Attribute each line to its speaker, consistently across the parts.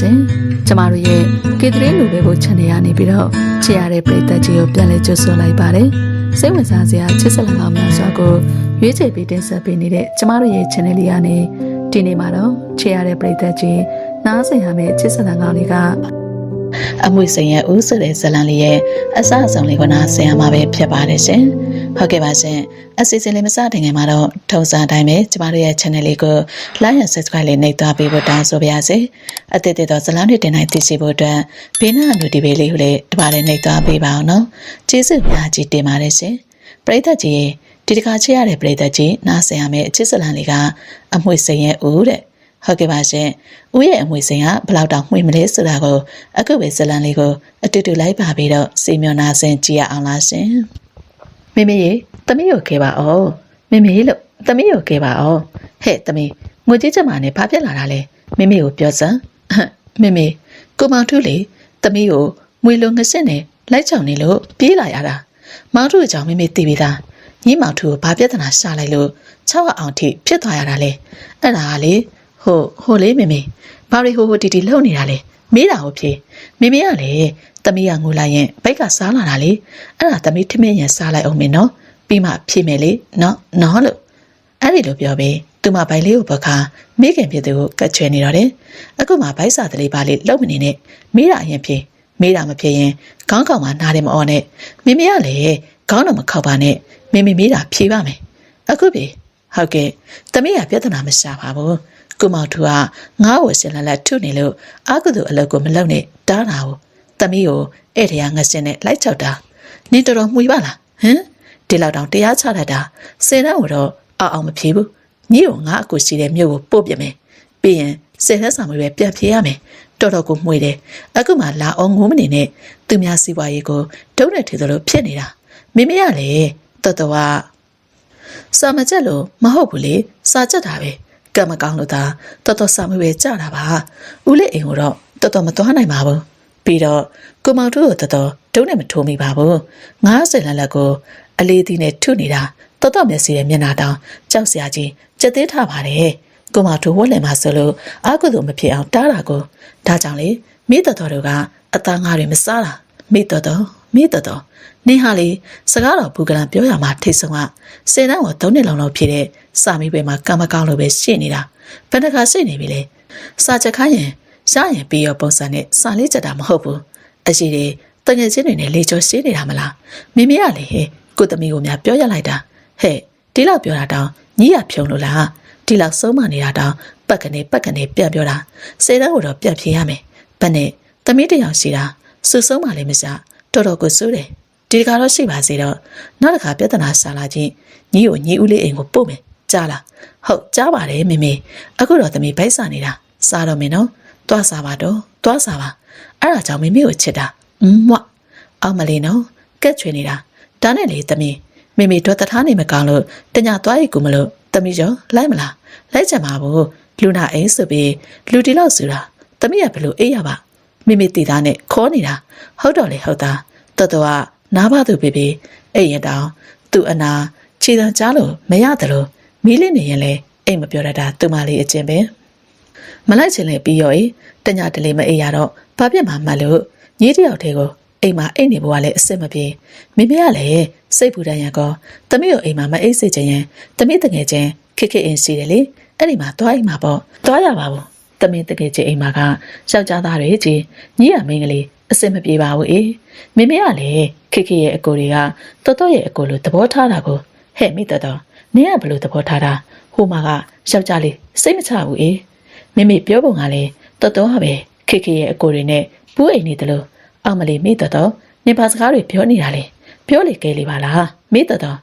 Speaker 1: ရှင်ကျမတို့ရဲ့ကေတရင်လူပဲကို channel ရနေပြီးတော့ချစ်ရတဲ့ပရိသတ်ကြီးကိုပြန်လည်ကြိုဆိုလိုက်ပါတယ်စိတ်ဝင်စားစရာချစ်စလန်ကောင်းများစွာကိုရွေးချယ်ပြီးတင်ဆက်ပေးနေတဲ့ကျမတို့ရဲ့ channel လေးကနေဒီနေ့မှာတော့ချစ်ရတဲ့ပရိသတ်ကြီးနားဆင်ရမယ့်ချစ်စလန်ကောင်းလေးက
Speaker 2: အမွေစင်ရဲ့ဦးဆိုတဲ့ဇလန်လေးရဲ့အစအဆုံးလေးကနာဆင်ရမှာပဲဖြစ်ပါတယ်ရှင်။ဟုတ်ကဲ့ပါရှင်။အစီအစဉ်လေးမစတင်ခင်မှာတော့ထုံစံအတိုင်းပဲကျမတို့ရဲ့ channel လေးကို like and subscribe လေးနှိပ်သွားပေးဖို့တောင်းဆိုပါရစေ။အသစ်သစ်သောဇလန်တွေတင်နိုင်သိရှိဖို့အတွက်ဘေးနားအနူဒီဘေးလေးကိုလည်းတပါးလေးနှိပ်သွားပေးပါအောင်နော်။ကျေးဇူးများကြီးတင်ပါတယ်ရှင်။ပရိသတ်ကြီးဒီတခါချစ်ရတဲ့ပရိသတ်ကြီးနားဆင်ရမယ့်အချစ်ဇလန်လေးကအမွေစင်ရဲ့ဦးတဲ့။ ဟုတ်ကဲ့ပါရှင်။ဦးရဲ့အမွေစင်ကဘယ်လောက်တောင်မှွေမလဲဆိုတာကိုအခုပဲဇလန်လေးကိုအတူတူလိုက်ပါပြီးတော့စီမျောနာဆင်ကြည့်ရအောင်လားရှင်။မိမိရေသမီးကိုခဲပါအောင်။မိမိလို့သမီးကိုခဲပါအောင်။ဟဲ့သမီးငွေကြီးချက်မနဲ့ဘာဖြစ်လာတာလဲ။မိမိကိုပြောစမ်း။ဟမ်မိမိကိုမောင်ထုလေသမီးကိုငွေလုံးငစစ်နဲ့လိုက်ချောင်နေလို့ပြေးလာရတာ။မောင်ထုအကြောင်းမိမိသိပြီးသား။ညီမောင်ထုကိုဘာပြဿနာရှာလိုက်လို့၆ရအောင်ထိဖြစ်သွားရတာလေ။အဲ့ဒါကလေ ဟိုဟိုလေးမေမေဘာရီဟိုဟိုတီတီလှုပ်နေတာလေမေးတာဟုတ်ဖြေမေမေကလေသမီးကငိုလိုက်ရင်ဘိုက်ကစားလာတာလေအဲ့ဒါသမီးထမင်းရင်စားလိုက်အောင်မင်းနော်ပြီးမှဖြေမယ်လေနော်နော်လို့အဲ့ဒီလိုပြောပြီးသူမဘိုင်လေးကိုဘခါမိခင်ဖြစ်သူကိုကတ်ချွဲနေတော့တယ်အခုမှဘိုက်စာတလေးပါလေးလှုပ်မနေနဲ့မေးတာအရင်ဖြေမေးတာမဖြစ်ရင်ခေါင်းကောင်မှနားတယ်မအော်နဲ့မေမေကလေခေါင်းတော့မခောက်ပါနဲ့မေမေမေးတာဖြေပါမယ်အခုပြီဟုတ်ကဲ့သမီးကပြဿနာမရှာပါဘူး ကုမောင်ထူကငါ့ကိုစင်လက်လက်ထုနေလို့အာကုသူအလုပ်ကိုမလုပ်နဲ့တားတာကိုတမီးကိုအဲ့တရာငစင်နဲ့လိုက်ချောက်တာနင်တော်တော်မှုပါလားဟမ်ဒီလောက်တောင်တရားချတတ်တာစင်တဲ့ကိုတော့အောက်အောင်မဖြေဘူးညီကိုငါအကူရှိတဲ့မြို့ကိုပို့ပြမယ်ပြီးရင်စင်သက်ဆောင်ပဲပြန်ဖြေရမယ်တော်တော်ကိုမှုတယ်အခုမှလာအောင်ငိုးမနေနဲ့သူများစီပွားရေးကိုဒုံးနဲ့ထီသလိုဖြစ်နေတာမိမိကလေတော်တော်ကစာမကြက်လို့မဟုတ်ဘူးလေစာကြက်တာပဲ ကံမကောင်းလို့သာတော်တော်စာမွေးပဲကြတာပါဦးလေးအိမ်ကိုတော့တော်တော်မသွားနိုင်ပါဘူးပြီးတော့ကိုမောင်တို့ကိုတော်တော်ဒုံးနဲ့မထိုးမိပါဘူး90လက်လက်ကိုအလေးသီးနဲ့ထုနေတာတော်တော်မျက်စိရဲ့မျက်နှာတောင်ကြောက်စရာကြီးကြက်သေးထားပါတယ်ကိုမောင်တို့ဝက်လင်မှာဆိုလို့အာကုသို့မဖြစ်အောင်တားတာကိုဒါကြောင့်လေမိတော်တော်တို့ကအသားငါးတွေမစားတာမိတော်တော် မိတော်တော်နင်းဟာလေစကားတော်ဘူကလန်ပြောရမှာထိတ်ဆုံးကစင်တန်းကိုသုံးနှစ်လုံးလောက်ဖြစ်တဲ့စာမီးပဲမှာကံမကောင်းလို့ပဲရှင်းနေတာဘယ်နှခါစိတ်နေပြီလဲစာချက်ခိုင်းရင်ရရင်ပြီးရောပုံစံနဲ့စာလေးချက်တာမဟုတ်ဘူးအရှိတွေတငယ်ချင်းတွေနဲ့လေကျော်ရှင်းနေတာမလားမိမိကလေဟဲ့ကိုသမီးကိုများပြောရလိုက်တာဟဲ့ဒီလောက်ပြောတာတောင်ညီရဖြုံလို့လားဒီလောက်ဆုံးမနေတာတောင်ပတ်ကနေပတ်ကနေပြန်ပြောတာစေတန်းကိုတော့ပြန်ဖြေရမယ်ဘယ်နဲ့သမီးတစ်ယောက်ရှိတာစူဆုံးမှလည်းမစား တော်တော်ကိုစိုးတယ်ဒီတခါတော့ရှိပါစေတော့နောက်တစ်ခါပြဿနာဆာလာချင်းညီကိုညီဦးလေးအိမ်ကိုပို့မယ်ကြားလားဟုတ်ကြားပါတယ်မေမေအခုတော့သမီးဗိုက်စာနေတာစားတော့မယ်နော်တွားစားပါတော့တွားစားပါအဲ့ဒါကြောင့်မေမေကိုချစ်တာအင်းမွအောင်မလေးနော်ကက်ချွေနေတာဒါနဲ့လေသမီးမေမေတော့တထားနေမကောင်းလို့တညာသွားရီကူမလို့သမီးကျော်လိုက်မလားလိုက်ကြမှာဘူးလူနာအိမ်ဆိုပြီးလူတီလောက်စုတာသမီးကဘယ်လိုအိပ်ရပါ မေမေတီသားနဲ့ခေါ်နေတာဟုတ်တော့လေဟုတ်သားတော်တော်ကနားပါသူပေပေအဲ့ရင်တောင်သူ့အနာခြေတံကြားလို့မရတယ်လို့မီးလေးနေရင်လဲအိမ်မပြောတတ်တာသူ့မလေးအကျင့်ပဲမလိုက်ချင်လေပြီးရောဤတညာတလေမအိပ်ရတော့ဘာပြစ်မှာမှတ်လို့ညီးတယောက်တည်းကိုအိမ်မှာအိတ်နေဘွားလည်းအစ်စ်မပြေမိမိကလည်းစိတ်ပူတန်ရကောတမီးကိုအိမ်မှာမအိတ်စေချင်ရင်တမီးတငယ်ချင်းခက်ခက်အင်းစီတယ်လေအဲ့ဒီမှာသွားအိမ်မှာပေါ့သွားရပါဘူး တမီးတငယ်ချင်းအိမ်မှာကယောက်ျားသားတွေကြီးညီးရမင်းကလေးအစ်စ်မပြေပါဘူးအေးမိမိကလည်းခက်ခက်ရဲ့အကိုတွေကတော်တော်ရဲ့အကိုလိုသဘောထားတာကိုဟဲ့မိတော်တော်နင်ကဘယ်လိုသဘောထားတာဟိုမှာကယောက်ျားလေးစိတ်မချဘူးအေးမိမိပြောပုံကလည်းတော်တော်ပဲခေခေရဲ့အကိုတွေနဲ့ပူးအိမ်နေတယ်လို့အောင်မလေးမိတော်တော်နေပါစကားတွေပြောနေတာလေပြောလေကဲလေပါလားမိတော်တော်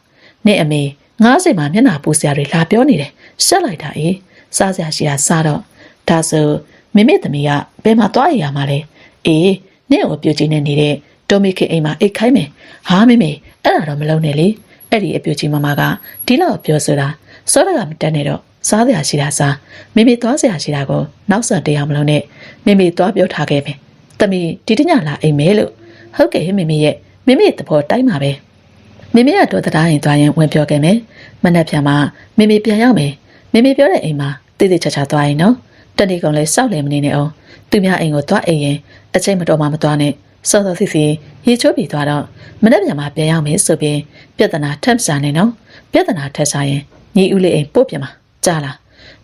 Speaker 2: နေအမေငားစိမ်မှာမျက်နှာပူစရာတွေလာပြောနေတယ်ရှက်လိုက်တာအေးစားစရာရှိတာစားတော့ ဒါဆိုမိမိသမီးကဘယ်မှာသွားရရမှာလဲအေးနင့်ကိုပြုတ်ကြီးနေနေတဲ့တိုမီခေအိမ်မှာအိတ်ခိုင်းမယ်ဟာမိမိအဲ့ဒါတော့မလုံးနဲ့လေအဲ့ဒီအပြုတ်ကြီးမမကဒီလောက်ပြောဆိုတာစောရကမတက်နဲ့တော့စားစရာရှိတာစားမိမိသွားစရာရှိတာကိုနောက်ဆက်တရားမလို့နဲ့မိမိသွားပြောထားခဲ့မယ်။တမီဒီတညလာအိမ်မဲလို့ဟုတ်ကဲ့မိမိရဲ့မိမိသဘောတိုင်းပါပဲ။မိမိကတော့တရားရင်သွားရင်ဝင်ပြောခဲ့မယ်။မနေ့ပြန်မှာမိမိပြန်ရောက်မယ်။မိမိပြောတဲ့အိမ်မှာတည်တည်ချာချာသွားရင်နော်။မ တနေ့ကောင်လဲစောက်လည်းမနေနဲ့အောင်သူများအိမ်ကိုသွားအိမ်ရင်အချိန်မတော်မှမသွားနဲ့စောစောစီစီရေချိုးပြီးသွားတော့မနေ့ပြန်မှပြန်ရောက်မယ်ဆိုပြီးပြဿနာထပ်စားနေနော်ပြဿနာထပ်စားရင်ညီဦးလေးအိမ်ပို့ပြမှာကြားလား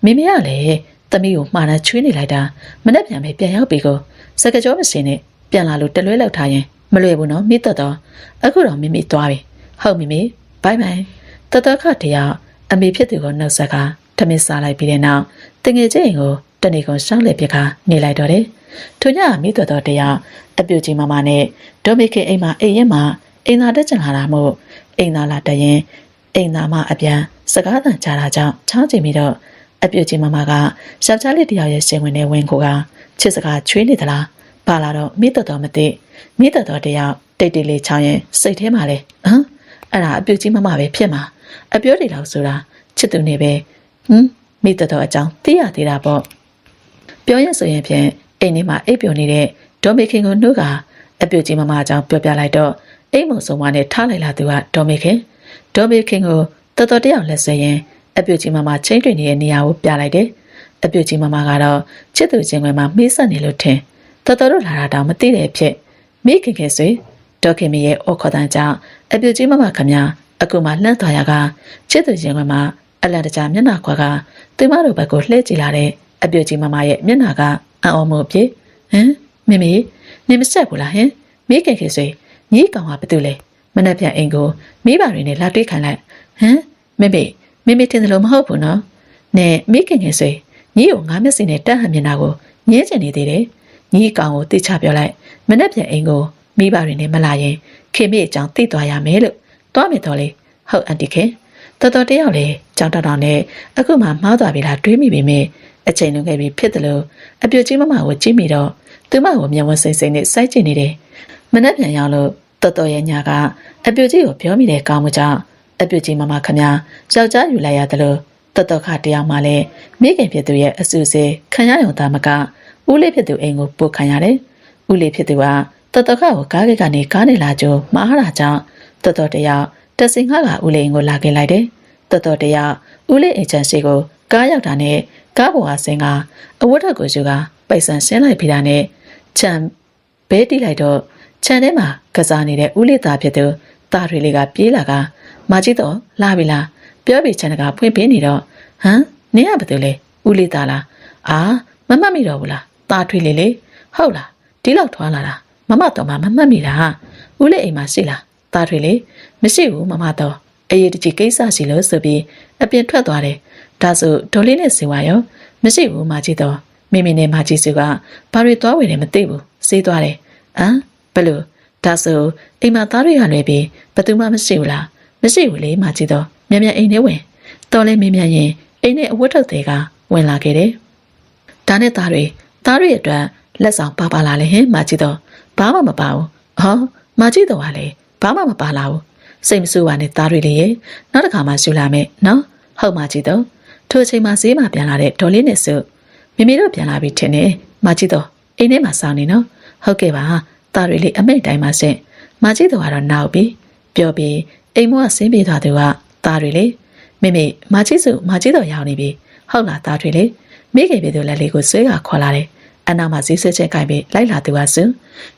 Speaker 2: မိမရလည်းသမီးကိုမှားနှချွေးနေလိုက်တာမနေ့ပြန်ပဲပြန်ရောက်ပြီကိုစကကြောမစင်နဲ့ပြန်လာလို့တလွဲလောက်ထားရင်မလွယ်ဘူးနော်မိသက်တော့အခုတော့မိမိသွားပြီဟုတ်မိမိဘိုင်ဘိုင်တတခတရားအမေဖြစ်သူကိုနှုတ်ဆက်ကထမင်းစားလိုက်ပြီးတဲ့နောက်တငယ်ချင်းကို တနေ့ကုန်ရှောင်းလက်ပြခါနေလိုက်တော့တယ်ထိုညမိသက်တော့တရားအပြူကြီးမမနဲ့ဒေါ်မေခင်အိမ်မှာအိမ်ရင်မှာအိမ်သာတက်ချင်လာတာမို့အိမ်သာလာတက်ရင်အိမ်သာမအပြန်စကားသံကြားတာကြောင့်ချောင်းချင်ပြီးတော့အပြူကြီးမမကယောက်ျားလေးတစ်ယောက်ရဲ့ရှင်ဝင်နဲ့ဝင်ကိုကချစ်စကားချွေးနေသလားပါလာတော့မိသက်တော်မသိမိသက်တော်တယောက်တိတ်တိတ်လေးချောင်းရင်စိတ်ထဲမှာလေဟမ်အဲ့ဒါအပြူကြီးမမပဲဖြစ်မှာအပြောတွေတော့ဆိုတာချစ်သူနေပဲဟမ်မိသက်တော်အကြောင်းသိရသေးတာပေါ့ ပြောရဆိုရင်ဖြင့်အိမ်ထဲမှာအိပ်ပျော်နေတဲ့ဒေါ်မေခင်ကိုနှုတ်ကအပြူကြီးမမအကြောင်းပြောပြလိုက်တော့အိမ်မုံဆုံးမနဲ့ထားလိုက်လာသူကဒေါ်မေခင်ဒေါ်မေခင်ကိုတော်တော်တယောက်လက်ဆွဲရင်အပြူကြီးမမချင်းတွင်နေတဲ့နေရာကိုပြလိုက်တယ်အပြူကြီးမမကတော့ချစ်သူချင်းခွဲမှာမေးဆက်နေလို့ထင်တော်တော်တို့လာတာတော့မသိတဲ့အဖြစ်မိခင်ခင်ဆွေဒေါက်ခင်မရဲ့အော်ခေါ်တန်းကြောင့်အပြူကြီးမမခမအခုမှလှမ်းသွားရကချစ်သူချင်းခွဲမှာအလန်တကြားမျက်နှာခွာကသူမတို့ဘက်ကိုလှည့်ကြည့်လာတဲ့ အပြူကြီးမမရဲ့မျက်နှာကအံ့ဩမှုဖြစ်ဟမ်မိမိနေမဆက်ဘူးလားဟင်မိခင်ခင်ဆွေညီကောင်ကဘာတူလဲမနှက်ပြန်အိမ်ကိုမိဘတွေနဲ့လာတွေ့ခံလိုက်ဟမ်မိမိမိမိတင်တယ်လို့မဟုတ်ဘူးနော်နဲမိခင်ခင်ဆွေညီကိုငါမျက်စိနဲ့တက်ဟန်မျက်နှာကိုညင်းချင်နေသေးတယ်ညီကောင်ကိုတိချပြောလိုက်မနှက်ပြန်အိမ်ကိုမိဘတွေနဲ့မလာရင်ခင်မိအကြောင်းသိသွားရမယ်လို့တွားမယ်တော့လေဟုတ်အန်တီခင်တော်တော်တယောက်လေကြောင်တောင်တောင်နဲ့အခုမှမှားသွားပြီလားတွေးမိပြီမေ အချိန်လွန်ခဲ့ပြီဖြစ်တယ်လို့အပြူကြီးမမကိုကြည့်မိတော့သူမကိုမျက်ဝန်းစိမ့်စိမ့်နဲ့စိုက်ကြည့်နေတယ်မနှက်ပြန်ရောက်လို့တော်တော်ရဲ့ညာကအပြူကြီးကိုပြောမိတဲ့ကောင်းမှုကြောင့်အပြူကြီးမမခမယောက်ျားယူလိုက်ရတယ်လို့တော်တော်ခတရားမှလည်းမိခင်ဖြစ်သူရဲ့အဆူစေခံရရုံသားမကဦးလေးဖြစ်သူအိမ်ကိုပို့ခံရတယ်ဦးလေးဖြစ်သူကတော်တော်ခကိုကားကိကနေကားနေလာကြမအားတာကြောင့်တော်တော်တယောက်တစင်ခကဦးလေးအိမ်ကိုလာခဲ့လိုက်တယ်တော်တော်တယောက်ဦးလေးအေဂျင်စီကို ကားရောက်တာနဲ့ကားပေါ်ကဆင်းကအဝတ်ထက်ကိုယူကပိုက်ဆံဆင်းလိုက်ပြီးတာနဲ့ချန်ဘဲတီးလိုက်တော့ခြံထဲမှာကစားနေတဲ့ဦးလေးသားဖြစ်သူတာထွေလေးကပြေးလာကမကြီးတော့လာပြီလားပြောပြီးခြံကဖွင့်ပေးနေတော့ဟမ်နင်းကဘာတူလဲဦးလေးသားလားအာမမှတ်မိတော့ဘူးလားတာထွေလေးလေဟုတ်လားဒီလောက်ထွားလာတာမမတော့မှမမှတ်မိတာဦးလေးအိမ်မှာရှိလားတာထွေလေးမရှိဘူးမမတော့အရေးတကြီးကိစ္စရှိလို့ဆိုပြီးအပြင်ထွက်သွားတယ် ဒါဆိုဒေါ်လေးနဲ့စီဝါရောမရှိဘူးမကြီးတော့မိမိနဲ့မကြီးစုကဘာတွေသွားဝယ်တယ်မသိဘူးစေးသွားတယ်ဟမ်ဘယ်လိုဒါဆိုအိမ်မှာသားတွေကလည်းပြီးဘယ်သူမှမရှိဘူးလားမရှိဘူးလေမကြီးတော့မြန်မြန်အိမ်ထဲဝင်တော်လဲမင်းမြန်ရင်အိမ်နဲ့အဝတ်ထုတ်တွေကဝင်လာခဲ့တယ်ဒါနဲ့သားတွေသားတွေအတွက်လက်ဆောင်ပါပါလာလေဟင်မကြီးတော့ဘာမှမပါဘူးဟောမကြီးတော့ကလည်းဘာမှမပါလာဘူးစိတ်မဆိုးပါနဲ့သားတွေလေရဲ့နောက်တစ်ခါမှရှူလာမယ်နော်ဟုတ်မကြီးတော့ ထိုအချိန်မှာဈေးမှာပြန်လာတဲ့ဒေါ်လေးနဲ့စုမိမိတို့ပြန်လာပြီထင်တယ်မကြီးတော့အိမ်ထဲမှာစောင်းနေနော်ဟုတ်ကဲ့ပါသားတွေလေးအမိတ်တိုင်းမှာဆင့်မကြီးတော့ကတော့နောက်ပြီပြောပြီးအိမ်မကဆင်းပြေးသွားသူကသားတွေလေမိမိမကြီးစုမကြီးတော့ရောက်နေပြီဟုတ်လားသားတွေလေမိခင်ပြေသူလက်လေးကိုဆွဲကခေါ်လာတယ်အနောက်မှာဈေးဆွဲချက်ကင်ပြီးလိုက်လာသူကစု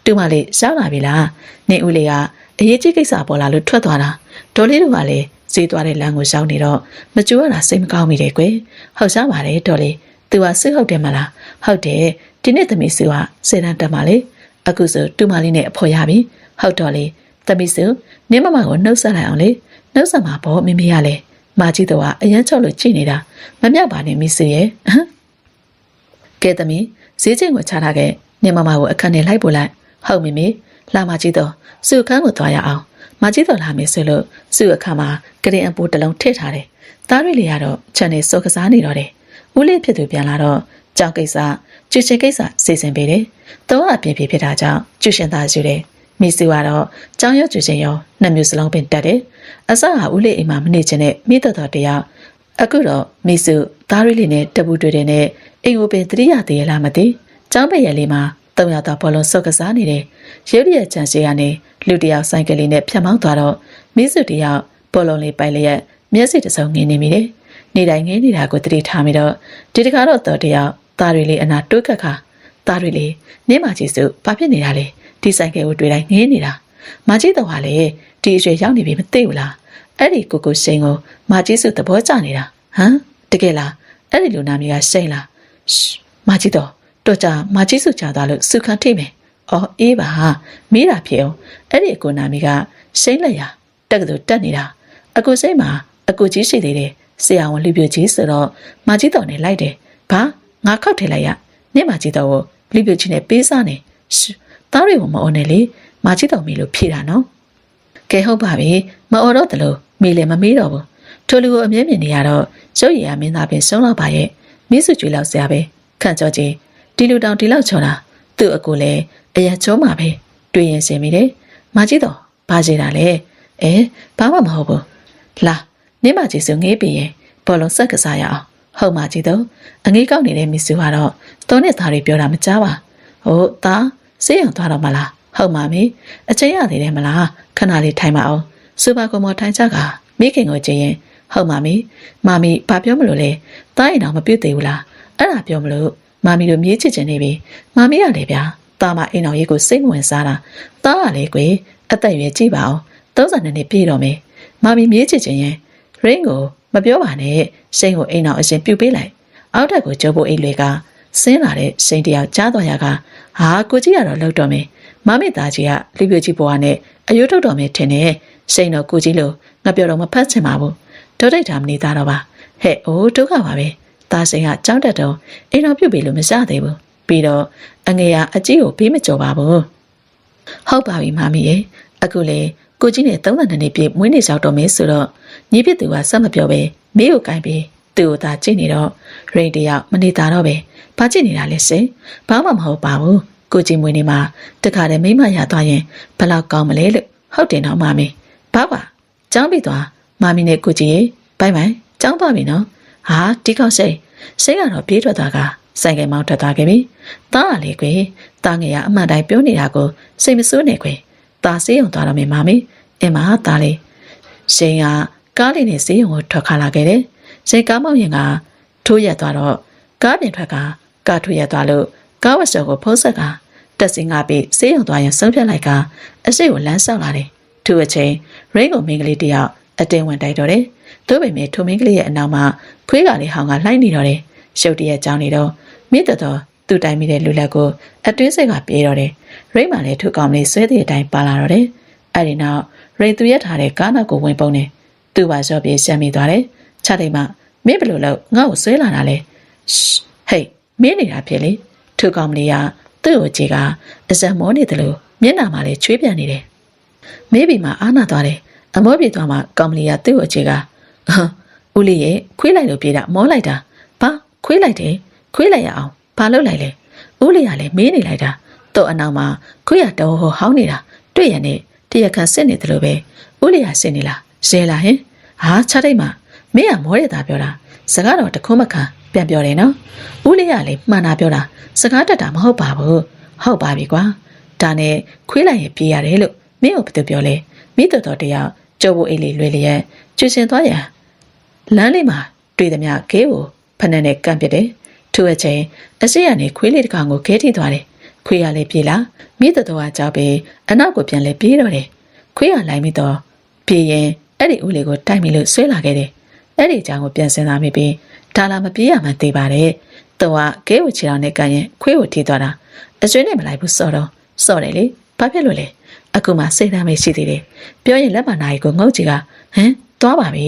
Speaker 2: တူမလေးရောက်လာပြီလားနေဦးလေးကအရေးကြီးကိစ္စပေါ်လာလို့ထွက်သွားတာဒေါ်လေးတို့ကလည်း ဈေးသွားတဲ့လမ်းကိုရောက်နေတော့မကြိုးရတာစိတ်မကောင်းမိတယ်ကွယ်ဟုတ်စားပါတယ်ဒေါ်လေးသူကဆွဟုတ်တယ်မလားဟုတ်တယ်ဒီနေ့သမီးစုကစေတန်းတက်ပါလေအခုဆိုတူမလေးနဲ့အဖော်ရပြီဟုတ်တော့လေသမီးစုနင်းမမကိုနှုတ်ဆက်လိုက်အောင်လေနှုတ်ဆက်မှာပေါ့မမေရလေမာကြီးတော့အရန်ချုပ်လို့ကြည်နေတာမမြောက်ပါနဲ့မိစုရဲ့ဟမ်ကဲသမီးဈေးချင်းကိုချထားခဲ့နင်းမမကိုအခန်းထဲလိုက်ပို့လိုက်ဟုတ်မမေလာမကြီးတော့စုခန်းကိုသွားရအောင် မကြီးတော်လာမယ်ဆိုလို့စုအခန်းမှာကရင်အပူတစ်လုံးထည့်ထားတယ်သားတွေလေးကတော့ခြံနေစောကစားနေတော့တယ်ဦးလေးဖြစ်သူပြန်လာတော့ကြောင်ကိစ္စကျူရှင်ကိစ္စစီစဉ်ပေးတယ်။တော့အပြင်းပြဖြစ်တာကြောင့်ကျူရှင်သားယူတယ်။မိစုကတော့ကြောင်ရွကျူရှင်ရောနှစ်မျိုးစလုံးပင်တက်တယ်။အစကဦးလေးအိမ်မှာမနေချင်တဲ့မိတော်တော်တရားအခုတော့မိစုသားရီလေးနဲ့တပူတွေ့တဲ့နဲ့အိမ်ကိုပင်တတိယသေးရလားမသိ။ကျောင်းပဲ့ရလေးမှာ တုံရတော့ဘောလုံးစော့ကစားနေတယ်။ရုပ်ရည်ချန်စီကနေလူတယောက်ဆိုင်ကလေးနဲ့ဖြတ်မောင်းသွားတော့မိစုတယောက်ဘောလုံးလေးပိုက်လျက်မျက်စိတစ်စုံငင်းနေမိတယ်။နေတိုင်းငင်းနေတာကိုတတိထားမိတော့ဒီတခါတော့တော်တယောက်သားတွေလေးအနာတွတ်ခတ်ခါသားတွေလေးနင်းမကြီးစုဘာဖြစ်နေတာလဲဒီဆိုင်ကယ်ကိုတွေ့တိုင်းငင်းနေတာမကြီးတော့ဟာလေဒီအရွယ်ရောက်နေပြီမသိဘူးလားအဲ့ဒီကိုကိုစိန်ကိုမကြီးစုသဘောကျနေတာဟမ်တကယ်လားအဲ့ဒီလူနာမည်ကစိန်လားရှ်မကြီးတော့ တော့ကြမကြီးစုချသွားလို့စုခံထိမယ်အော်အေးပါမေးတာဖြစ်အောင်အဲ့ဒီအကိုနာမည်ကစိန်လက်ရတက်ကတူတက်နေတာအကိုစိန်မှာအကိုကြီးရှိသေးတယ်ဆရာဝန်လူပြကြီးဆိုတော့မကြီးတော်နဲ့လိုက်တယ်ဘာငါခောက်ထည့်လိုက်ရနင့်မကြီးတော်ကိုလူပြကြီးနဲ့ပေးစားနေရှ်သားတွေကိုမအော်နဲ့လေမကြီးတော်မေးလို့ဖြေတာနော်ကဲဟုတ်ပါပြီမအော်တော့တလို့မေးလည်းမမေးတော့ဘူးထိုလူကိုအမြဲမြင်နေရတော့ရုပ်ရည်ရမင်းသားပင်ဆုံးတော့ပါရဲ့မိစုကျွေးလောက်ဆရာပဲခန့်ကြောကြီး ဒီလူတောင်ဒီလောက်ချော်တာသူ့အကူလည်းအရန်ချုံးမှာပဲတွေ့ရင်စင်မိတယ်မကြီးတော်ဘာကြီးတာလဲအဲဘာမှမဟုတ်ဘူးလာနင်းမကြီးစုငေးပြီးရင်ဘောလုံးဆက်ကစားရအောင်ဟုတ်မကြီးတော့အငေးကောက်နေတဲ့မိစုကတော့သွန်းနဲ့သားတွေပြောတာမကြားပါဟုတ်သားစေးရုံသွားတော့မလားဟုတ်ပါမေအချိန်ရသေးတယ်မလားခဏလေးထိုင်ပါအောင်စူပါကွန်မော်ထိုင်ကြကမိခင်ကိုကြည့်ရင်ဟုတ်ပါမေမမီဘာပြောမလို့လဲတားရင်တော့မပြုတ်သေးဘူးလားအဲ့ဒါပြောမလို့ မမီတို့မြေးချစ်ချင်နေပြီမမီရလေဗျာတာမအိမ်တော်ကြီးကိုစိတ်မဝင်စားတာတားရလေကွယ်အသက်အရွယ်ကြည့်ပါအောင်32နှစ်ပြည့်တော့မယ်မမီမြေးချစ်ချင်ရင်ရင်းကိုမပြောပါနဲ့စိတ်ကိုအိမ်တော်အရင်ပြုတ်ပေးလိုက်အောက်ထက်ကိုကြိုးဖို့အိတ်တွေကဆင်းလာတဲ့စိန်တယောက်ကြားသွားရကဟာကိုကြီးကတော့လောက်တော့မယ်မမေသားကြီးကလူပြကြီးဘွားနဲ့အယုတ်ထုတ်တော်မယ်ထင်တယ်စိန်တော်ကိုကြီးလို့ငါပြောတော့မဖတ်ချင်ပါဘူးဒုဒိတ်တာမနေသားတော့ပါဟဲ့အိုးဒုက္ခပါပဲ သားစိန်ကကြောက်တတ်တော့အိမ်တော်ပြုတ်ပြီလို့မစသေးဘူးပြီးတော့အငယ်ကအကြီးကိုဘေးမကြော်ပါဘူးဟုတ်ပါပြီမမီရဲ့အခုလေကိုကြီးနဲ့32နှစ်ပြည့်မွေးနေ့ရောက်တော့မင်းဆိုတော့ညီဖြစ်သူကစက်မပြောပဲမေးကိုကိုင်းပြီးသူ့ကိုသာကြည့်နေတော့ရိန်တယောက်မနေတာတော့ပဲဘာကြည့်နေတာလဲစိဘာမှမဟုတ်ပါဘူးကိုကြီးမွေးနေ့မှာတခါတည်းမိမရသွားရင်ဘယ်လောက်ကောင်းမလဲလို့ဟုတ်တယ်နော်မမီဘာပါចောင်းပြီးသွားမမီနဲ့ကိုကြီးရေဘိုင်ဘိုင်ចောင်းသွားပြီနော်ဟာဒီကောက်စိ စိကတော့ပြေးထွက်သွားကဆိုင်ကယ်မောင်းထွက်သွားခဲ့ပြီတားရလေကွယ်တားငယ်ရအမှန်တိုင်းပြောနေတာကိုစိတ်မစိုးနဲ့ကွယ်တားစေးအောင်သွားတော့မယ်မမီအင်းမတားလေရှင်ကကားလေးနဲ့စေးရုံကိုထွက်ခါလာခဲ့တယ်။စိတ်ကားမောင်ရင်ကထိုးရက်သွားတော့ကားပြင်ထွက်ကကားထိုးရက်သွားလို့ကားဝတ်စော်ကိုဖုံးဆက်ကတက်စင်ကပြီးစေးရုံသွားရင်ဆုံးဖြတ်လိုက်ကအစိတ်ကိုလမ်းဆောက်လာတယ်။ထို့အချိန်ရိတ်ကိုမင်းကလေးတယောက်အတင်းဝင်တိုက်တော့တယ်။ သို့ပေမဲ့ထိုမင်းကလေးရဲ့အနောက်မှာခွေးကလေးဟောင်းကလှိုင်းနေတော့တယ်။ရှုပ်တရက်ကြောင်းနေတော့မိတတော်သူ့တိုင်မိတဲ့လူလက်ကိုအတွင်းစိတ်ကပြေးတော့တယ်။ရိတ်မှလည်းထိုကောင်လေးဆွဲတဲ့အတိုင်းပါလာတော့တယ်။အဲ့ဒီနောက်ရိတ်သူရက်ထားတဲ့ကားနောက်ကိုဝင်ပုံတယ်။သူ့ပါစောပြေးရှမ်းမိသွားတယ်။ခြားတိမ်မမင်းဘယ်လိုလုပ်ငါ့ကိုဆွဲလာတာလဲ။ဟေးမင်းနေတာဖြစ်လေ။ထိုကောင်လေးကသူ့ကိုကြည့်ကအစံမောနေတယ်လို့မျက်နှာမှာလည်းချွေးပြန်နေတယ်။မေးပြီးမှအာနာသွားတယ်။အမောပြေသွားမှကောင်လေးကသူ့ကိုကြည့်က ဦးလေးရဲ့ခွေးလိုက်လို့ပြေးတာမောလိုက်တာ။ဘာခွေးလိုက်တယ်ခွေးလိုက်ရအောင်ဘာလုပ်လိုက်လဲဦးလေးကလည်းမေးနေလိုက်တာတော့အနောက်မှာခွေးရတော်ဟောဟောင်းနေတာတွေ့ရနဲ့တရခန့်စစ်နေတယ်လို့ပဲဦးလေးကစစ်နေလားရဲလားဟင်ဟာချတိတ်မှာမင်းကမောရတာပြောတာစကားတော့တခုမခံပြန်ပြောတယ်နော်ဦးလေးကလည်းမှန်တာပြောတာစကားတက်တာမဟုတ်ပါဘူးဟုတ်ပါပြီကွာဒါနဲ့ခွေးလိုက်ရင်ပြေးရတယ်လို့မင်းကိုဘယ်သူပြောလဲမိတော်တော်တယောက်ကျုပ်ဘိုးအိတ်လေးလွယ်လျက် ကျွေးစင်သွားရန်လမ်းလေးမှာတွေ့သမျှခဲကိုဖက်နဲ့ကန့်ပစ်တယ်ထို့အချိန်အရှိရနေခွေးလေးတစ်ကောင်ကိုခဲထိသွားတယ်ခွေးရလည်းပြေးလာမိတော်တော်ကကြောက်ပြီးအနောက်ကိုပြန်လဲပြေးတော့တယ်ခွေးရလိုက်ပြီးတော့ပြေးရင်အဲ့ဒီဦးလေးကိုတိုက်မိလို့ဆွဲလာခဲ့တယ်အဲ့ဒီအကြောင်းကိုပြန်စင်စားမိပြီးဒါလာမပြေးရမှသိပါတယ်သူကခဲကိုခြေတော်နဲ့ကန်ရင်ခွေးကိုထိသွားတာအကျွေးနဲ့မလိုက်ဘူးစော်တော့စော်တယ်လေဘာဖြစ်လို့လဲအခုမှစိတ်ဓာတ်မရှိသေးတယ်ပြောရင်လက်မနာရီကိုငုတ်ကြီးကဟမ် သွားပါပြီ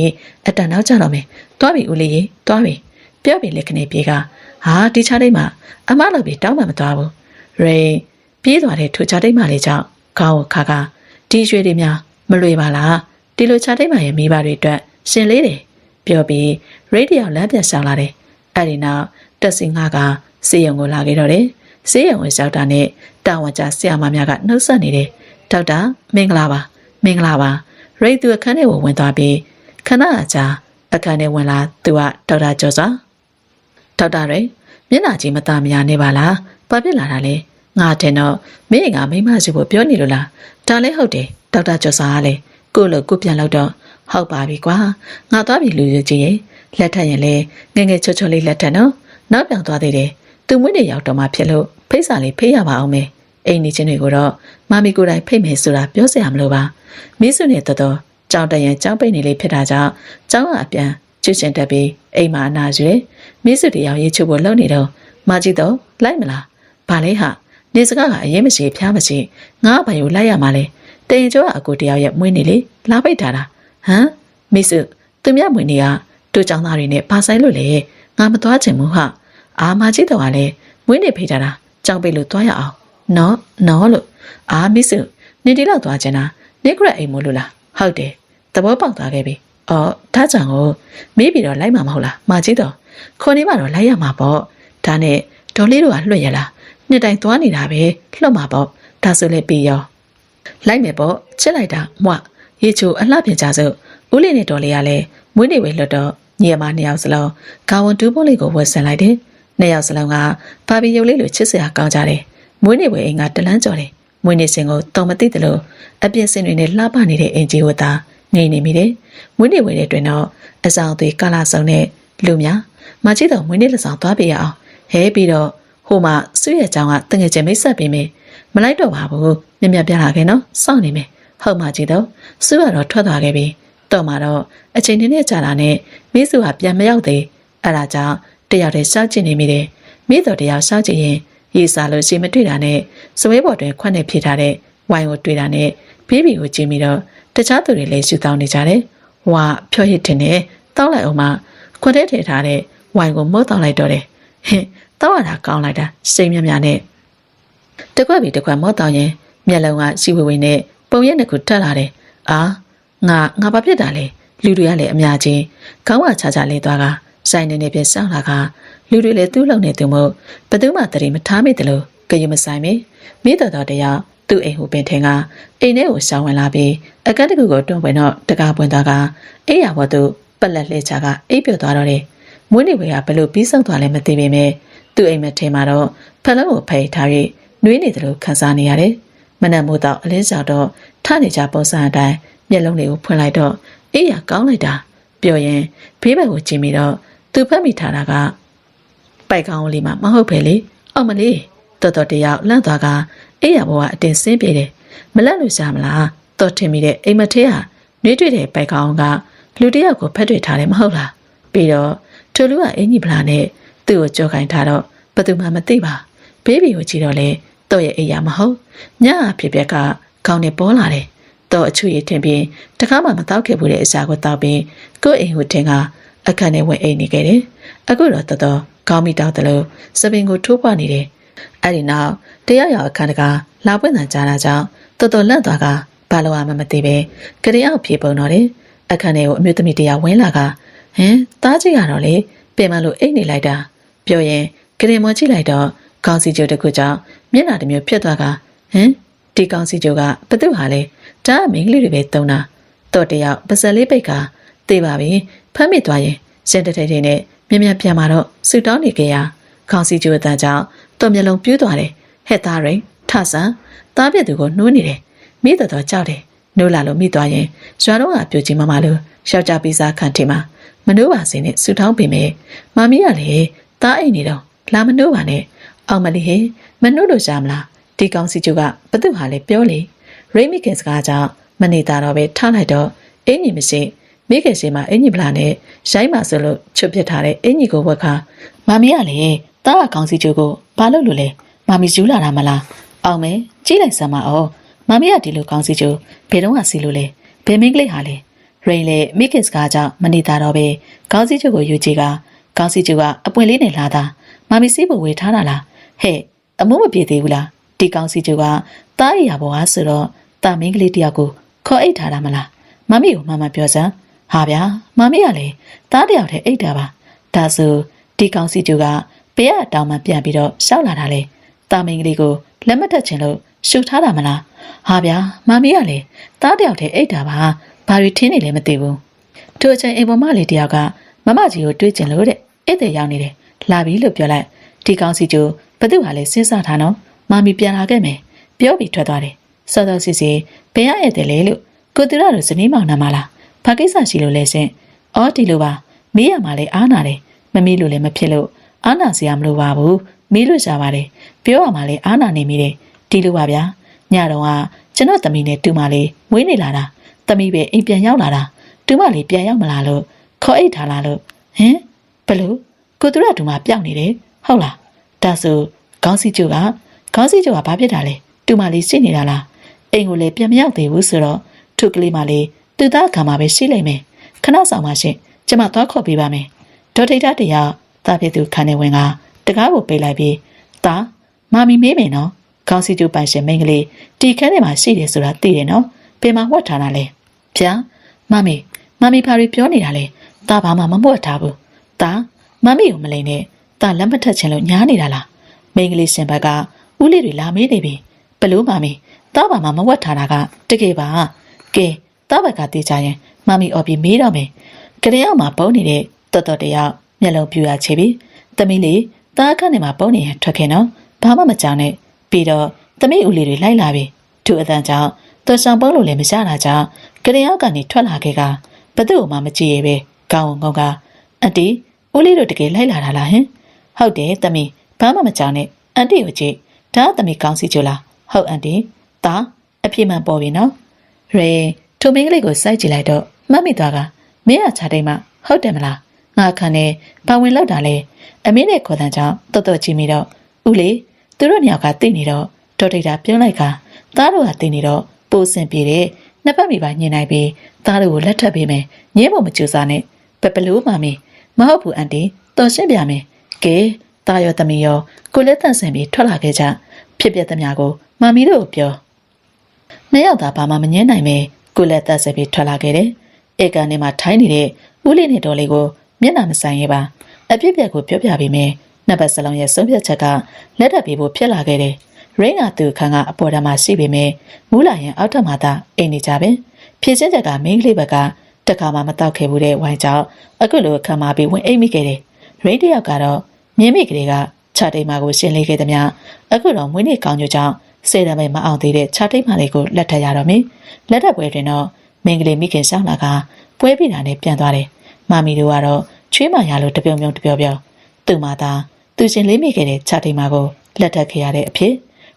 Speaker 2: အတန်နောက်ကြတော့မယ်သွားပြီဦးလေးရေသွားပြီပြောပြီလက်ခနဲ့ပြေကဟာဒီချားတိတ်မှာအမလောက်ပြီးတောင်းမှမသွားဘူးရေပြေးသွားတဲ့ထိုချားတိတ်မှလေးကြောင့်ခေါင်းကိုခါခါဒီရွှေတွေများမလွေပါလားဒီလိုချားတိတ်မှရဲ့မိဘတွေအတွက်ရှင်လေးတယ်ပြောပြီးရေဒီယိုလမ်းပြန်ဆောင်လာတယ်အဲ့ဒီနောက်တက်စင်ငါကစေယုံကိုလာခဲ့တော့တယ်စေယုံဝင်ရောက်တာနဲ့တာဝန်ကျဆရာမများကနှုတ်ဆက်နေတယ်ဒေါက်တာမင်္ဂလာပါမင်္ဂလာပါ ရိတ်သူအခန်းထဲကိုဝင်သွားပြီးခဏအကြာအခန်းထဲဝင်လာသူကဒေါက်တာကျော်စွာဒေါက်တာရိမျက်နှာကြီးမသားမရနေပါလားဘာဖြစ်လာတာလဲငါတင်တော့မင်းကမိမစီကိုပြောနေလို့လားဒါလည်းဟုတ်တယ်ဒေါက်တာကျော်စွာကလည်းကို့လို့ကိုပြန်လို့တော့ဟုတ်ပါပြီကွာငါသွားပြီလူရကြီးရဲ့လက်ထက်ရင်လေငငယ်ချောချောလေးလက်ထက်နော်နောက်ပြောင်သွားသေးတယ်သူမွေးနေရောက်တော့မှဖြစ်လို့ဖိတ်စာလေးဖိတ်ရပါအောင်မယ် အိမ်နေချင်းတွေကိုတော့မမီကိုယ်တိုင်ဖိတ်မယ်ဆိုတာပြောစရာမလိုပါမိစုနဲ့တော်တော်ကြောင်တရံကြောင်ပိတ်နေလေးဖြစ်တာကြောင့်ကျောင်းကအပြန်ချွတ်ချင်တက်ပြီးအိမ်မှာအနာရွေမိစုတယောက်ရေးချုပ်ဖို့လုပ်နေတော့မကြည့်တော့လိုက်မလားဘာလဲဟာနေစကားကအရင်မရှိဖျားမရှိငါ့ဘာယူလိုက်ရမှာလဲတင်ကျော်ကအကိုတယောက်ရဲ့မွေးနေလေလာပိတ်ထားတာဟမ်မိစုသူမြတ်မွေးနေကတို့ចောင်းသားတွေနဲ့ဘာဆိုင်လို့လဲငါမသွားချင်ဘူးဟာအာမကြည့်တော့ကလည်းမွေးနေဖိတ်ထားတာကြောင်ပိတ်လို့သွားရအောင် နော်နော်လို့အာမိစုနေဒီလောက်သွားချင်တာနေကရအိမ်မို့လို့လားဟုတ်တယ်သဘောပေါက်သွားခဲ့ပြီအော်ဒါကြောင့်ကိုမေးပြီးတော့လိုက်မှာမဟုတ်လားမကြည့်တော့ခွန်နေမှတော့လိုက်ရမှာပေါ့ဒါနဲ့ဒေါ်လေးတို့ကလွှတ်ရလားနှစ်တိုင်သွားနေတာပဲလွှတ်မှာပေါ့ဒါဆိုလည်းပြီးရောလိုက်မယ်ပေါ့ချစ်လိုက်တာမွရေချိုအလှပြင်ကြစို့ဦးလေးနဲ့ဒေါ်လေးကလည်းမွေးနေဝေလွတ်တော့ညီအမနှစ်ယောက်စလုံးကာဝန်တူးပိုးလေးကိုဝယ်ဆင်လိုက်တယ်နှစ်ယောက်စလုံးကဘာဘီရုပ်လေးလိုချစ်စရာကောင်းကြတယ် မွေးနေဝေအိမ်ကတလန်းကြော်တယ်မွေးနေစင်ကိုတော်မသိတယ်လို့အပြည့်စင်တွေနဲ့လှပနေတဲ့အင်ဂျီကိုသာနေနေမိတယ်မွေးနေဝေတဲ့တွင်တော့အဆောင်သွေးကာလာဆောင်နဲ့လူများမချစ်တော့မွေးနေလက်ဆောင်သွားပြရအောင်ဟဲပြီးတော့ဟိုမှာဆွေရဲ့အကြောင်းကတငယ်ချင်းမိတ်ဆက်ပေးမယ်မလိုက်တော့ပါဘူးမြင်မြပြလာခဲ့နော်စောင့်နေမယ်ဟုတ်မှကြည့်တော့ဆွေကတော့ထွက်သွားခဲ့ပြီတော့မှတော့အချိန်နည်းနည်းကြာလာနဲ့မိစုဟာပြန်မရောက်သေးအဲ့ဒါကြောင့်တယောက်တည်းစောင့်ကြည့်နေမိတယ်မိတော်တယောက်စောင့်ကြည့်ရင် ရေစားလို့ရှိမတွေ့တာနဲ့စဝဲပေါ်တွင်ခွက်နဲ့ဖြည့်ထားတဲ့ဝိုင်ကိုတွေ့တာနဲ့ဘေးဘီကိုကြည့်ပြီးတော့တခြားသူတွေလည်းရှူတောင်းနေကြတယ်ဝါဖြော့ရစ်တင်နဲ့တောက်လိုက်အောင်မှခွက်ထဲထည့်ထားတဲ့ဝိုင်ကိုမို့တောင်းလိုက်တော့တယ်ဟင်တောက်ရတာကောင်းလိုက်တာစိတ်မြမြနဲ့တကွက်ပြီးတကွက်မော့တောင်းရင်မျက်လုံးကစီဝေဝေနဲ့ပုံရက်နှစ်ခုထက်လာတယ်အာငါငါဘာဖြစ်တာလဲလူတွေကလည်းအများကြီးခေါင်းဝချာချာလေးသွားက ဆိုင်နေနေပြစောင်းလာကလူတွေလည်းသူ့လုံနေသူမို့ဘသူမှတရီမထားမိတယ်လို့ကြရမဆိုင်မေမိတော်တော်တရားသူ့အိမ်ဟူပင်ထင်ကအိမ်ထဲကိုရှောင်းဝင်လာပြီးအကန့်တကူကိုတွန်းပွင့်တော့တကားပွင့်သွားကအိယာဘော်သူပက်လက်လှဲချကအိပ်ပြတ်သွားတော့တယ်မွေးနေဝေကဘလို့ပြီးဆုံးသွားလဲမသိပေမဲ့သူ့အိမ်မက်ထဲမှာတော့ဖလုံးကိုဖိထား၍နှွေးနေတယ်လို့ခံစားနေရတယ်မနက်မိုးတော့အလင်းကြောက်တော့ထနေကြပုံစံအတိုင်းမျက်လုံးတွေကိုဖွင့်လိုက်တော့အေးရကောင်းလိုက်တာပြောရင်ဘေးဘက်ကိုကြည့်ပြီးတော့ သူဖက်မိထားတာကပိုက်ကောင်းလေးမှမဟုတ်ပဲလေအောင်မလေးတော်တော်တယောက်လန့်သွားကအေးရဘဝအတင်ဆင်းပြေတယ်မလက်လို့ရှာမလားတော်ထင်မိတဲ့အိမ်မထဲဟာနှွေးတွေ့တဲ့ပိုက်ကောင်းကလူတယောက်ကိုဖက်တွေ့ထားတယ်မဟုတ်လားပြီးတော့ထိုလူကအင်ကြီးဗလာနဲ့သူ့ကိုကြောက်ခိုင်းထားတော့ဘယ်သူမှမသိပါဘေးဘီကိုကြည့်တော့လေတော့ရဲ့အိယာမဟုတ်ညအဖြစ်ပြက်ကခေါင်းနဲ့ပေါ်လာတယ်တော့အချွေထင်ပြီးတခါမှမတော့ခဲ့ဘူးတဲ့အစာကိုတောက်ပြီးကိုယ့်အိမ်ကိုထင်က အခန်းထဲဝင်အိမ်နေခဲ့တယ်အခုတော့တော်တော်ခေါင်းမိတောက်တယ်လို့စပင်ကိုထိုးပွားနေတယ်အဲ့ဒီနောက်တရားရောက်အခန်းတကာလာပွင့်တန်ကြားတာကြောင့်တော်တော်လန့်သွားကဘာလို့မှမသိပဲကြရအောင်ပြေပုံတော့တယ်အခန်းထဲကိုအမျိုးသမီးတရားဝင်လာကဟင်တားကြည့်ရတော့လေပြင်မလို့အိတ်နေလိုက်တာပြောရင်ကရင်မောကြည့်လိုက်တော့ကောင်းစီကျိုတစ်ခုကြောင့်မျက်နှာတစ်မျိုးဖြစ်သွားကဟင်ဒီကောင်းစီကျိုကဘသူဟာလဲဒါအမင်းကလေးတွေပဲတုံးတာတော့တယောက်ပါဇက်လေးပိတ်ကသေးပါပြီ ဖမ်းမိသွားရင်ရှင်တထဲထဲနဲ့မြင်မြန်ပြန်มาတော့ဆူတောင်းနေကြရကောင်းစီကျိုအတန်းကြောင့်တော့မျက်လုံးပြူးသွားတယ်ဟဲ့သားရင်ထဆန်သားပြက်သူကိုနှိုးနေတယ်မိတော်တော်ကြောက်တယ်နိုးလာလို့မိသွားရင်ရွာတော့ကပြိုချင်းမမလို့ရှောက်ကြပြီးစားခန့်ထင်မှာမနှိုးပါစေနဲ့ဆူတောင်းပေမဲ့မမီးကလည်းတားအိမ်နေတော့လာမနှိုးပါနဲ့အောင်မလီဟေမနှိုးလို့ရှာမလားဒီကောင်းစီကျူကဘသူဟာလဲပြောလေရိတ်မိခင်စကားကြောင့်မနေတာတော့ပဲထားလိုက်တော့အင်ကြီးမရှိ မိခင်စီမှာအင်ကြီးပလာနဲ့ရိုင်းပါဆိုလို့ချွတ်ပစ်ထားတဲ့အင်ကြီးကိုဝက်ခါမမီးကလည်းတားကောင်းစီကျူကိုဘာလို့လို့လဲမမီးယူလာတာမလားအောင်မယ်ကြီးလိုက်စမ်းပါအောင်မမီးကဒီလိုကောင်းစီကျူဘယ်တော့မှစီလို့လဲဘယ်မင်းကလေးဟာလဲရိန်လေမိခင်စကားကြောင့်မနေတာတော့ပဲကောင်းစီကျူကိုယူကြည့်ကကောင်းစီကျူကအပွင့်လေးနဲ့လာတာမမီစီးဖို့ဝေထားတာလားဟဲ့အမိုးမပြေသေးဘူးလားဒီကောင်းစီကျူကတားရရပေါ်ဟာဆိုတော့တာမင်းကလေးတယောက်ကိုခေါ်အိတ်ထားတာမလားမမီကိုမမပြောစမ်း ဟာဗျာမမီကလည်းတားတယောက်တည်းအိတ်တာပါဒါဆိုဒီကောင်းစီကျူကဘေးကတောင်မှပြန်ပြီးတော့ရှောက်လာတာလေတာမင်းကလေးကိုလက်မတက်ချင်လို့ရှူထားတာမလားဟာဗျာမမီကလည်းတားတယောက်တည်းအိတ်တာပါဘာတွေထင်းနေလဲမသိဘူးထိုအချိန်အိမ်ပေါ်မလေးတယောက်ကမမကြီးကိုတွေးကျင်လို့တဲ့ဧည့်သည်ရောက်နေတယ်လာပြီလို့ပြောလိုက်ဒီကောင်းစီကျိုးဘသူဟာလဲစဉ်းစားထားနော်မမီပြန်လာခဲ့မယ်ပြောပြီးထွက်သွားတယ်စောစောစီစီဘယ်ရဧည့်သည်လဲလို့ကိုတူရတို့ဇနီးမောင်နှံမလား ဘာကိစ္စရှိလို့လဲစင်အော်ဒီလိုပါမေးရမှာလဲအားနာတယ်မမေးလို့လည်းမဖြစ်လို့အားနာစရာမလိုပါဘူးမီးလို့ရှာပါတယ်ပြောရမှာလေအားနာနေမိတယ်ဒီလိုပါဗျာညတော့ကကျွန်တော်သမီးနဲ့တူမလေးမွေးနေလာတာသမီးပဲအိမ်ပြန်ရောက်လာတာတူမလေးပြန်ရောက်မလာလို့ခေါ်အိတ်ထားလာလို့ဟင်ဘလို့ကိုသူရတူမပျောက်နေတယ်ဟုတ်လားဒါဆိုခေါင်းစီကျုပ်ကခေါင်းစီကျုပ်ကဘာဖြစ်တာလဲတူမလေးရှိနေတာလားအိမ်ကိုလည်းပြန်မရောက်သေးဘူးဆိုတော့ထုကလေးမလေး သူသားခံမှာပဲရှိလိမ့်မယ်ခဏဆောင်ပါရှင်ကျမသွားခေါ်ပေးပါမယ်ဒေါ်ထိတ်တတရားတာဖြစ်သူခန်းနေဝင်ကတကားကိုပိတ်လိုက်ပြီးတာမာမီမေးမယ်နော်ခေါင်းစီကျုပ်ပိုင်ရှင်မိန်းကလေးတီခန်းထဲမှာရှိတယ်ဆိုတာသိတယ်နော်ပင်မဝတ်ထားတာလဲဗျာမမီမမီဘာတွေပြောနေတာလဲတာဘာမှမမဝတ်ထားဘူးတာမမီကိုမလိန်နဲ့တာလက်မထက်ချင်လို့ညားနေတာလားမိန်းကလေးရှင်ဘက်ကဦးလေးတွေလာမေးနေပြီဘလို့မမီတာဘာမှမဝတ်ထားတာကတကယ်ပါကဲ တာဘက်ကတေးချရင်မမီအော်ပြီးမေးတော့မယ်ကလေးအောင်မှာပုံနေတဲ့တော်တော်တယောက်မျက်လုံးပြူရချေပြီသမီးလေးတားခန့်နေမှာပုံနေရထွက်ခဲ့နော်ဘာမှမကြောက်နဲ့ပြီးတော့သမီးဦးလေးတွေလိုက်လာပြီသူအတန်ကြောင့်တော်ဆောင်ပုံးလို့လည်းမရတာကြောင့်ကလေးအောင်ကနေထွက်လာခဲ့ကဘသူ့မှမကြည့်ရပဲကောင်းငုံကအန်တီဦးလေးတို့တကယ်လိုက်လာတာလားဟင်ဟုတ်တယ်သမီးဘာမှမကြောက်နဲ့အန်တီကိုကြည့်ဒါကသမီးကောင်းစီကြလားဟုတ်အန်တီဒါအပြည့်မှန်ပေါ်ပြီနော်ရေ ထိုမင်းကလေးကိုစိုက်ကြည့်လိုက်တော့မတ်မိသွားကမင်းအချာတိတ်မှဟုတ်တယ်မလားငါခံနေဘာဝင်လောက်တာလဲအမင်းနဲ့ခေါ်တန်းကြောင့်တော်တော်ကြည့်မိတော့ဦးလေးသူတို့နှစ်ယောက်ကသိနေတော့ဒေါ်ဒိတ်တာပြုံးလိုက်ကသားတို့ကသိနေတော့ပိုးစင်ပြေတဲ့နှစ်ပတ်မိပါညင်နိုင်ပြီးသားတို့ကိုလက်ထပ်ပေးမယ်ညင်းဖို့မကြိုးစားနဲ့ပပလို့မမီမဟုတ်ဘူးအန်တီတော်ရှင်းပြမယ်ကဲသားရောသမီးရောကိုလက်တန့်ဆင်ပြီးထွက်လာခဲ့ကြဖြစ်ပြတဲ့များကိုမမီတို့ကိုပြောနှစ်ယောက်သာဘာမှမငင်းနိုင်ပဲ ကိုလက်သက်ဆက်ပြီးထွက်လာခဲ့တယ်ဧကန်ထဲမှာထိုင်းနေတဲ့ဦးလေးနဲ့တော်လေးကိုမျက်နှာမဆိုင်ရပါအပြစ်ပြက်ကိုပြောပြပေးမယ်နှစ်ပတ်စလုံးရဲ့ဆုံးဖြတ်ချက်ကလက်ထပ်ပေးဖို့ဖြစ်လာခဲ့တယ်ရင်းကသူခန်းကအပေါ်တမှာရှိပေမဲ့မူလာရင်အောက်ထပ်မှာသာအိမ်နေကြပဲဖြည့်စင်းချက်ကမင်းကလေးဘက်ကတခါမှမတောက်ခဲ့ဘူးတဲ့ဝိုင်းကြောင့်အခုလိုခံมาပြီးဝင်အိမ်မိခဲ့တယ်ရင်းတယောက်ကတော့မြင်းမိကလေးကခြာတိတ်မာကိုရှင်းလေးခဲ့သည်များအခုတော့မွေးနေ့ကောင်းကြကြောင့် စေတမဲမအောင်သေးတဲ့ခြာတိတ်မာလေးကိုလက်ထပ်ရတော့မင်းလက်ထပ်ပွဲတွင်တော့မင်းကလေးမိခင်ဆောင်လာကပွဲပြတာနဲ့ပြန်သွားတယ်မမီတို့ကတော့ချွေးမရလို့တပြုံပြုံတပြောပြောသူ့မသာသူရှင်လေးမိခဲ့တဲ့ခြာတိတ်မာကိုလက်ထပ်ခဲ့ရတဲ့အဖြစ်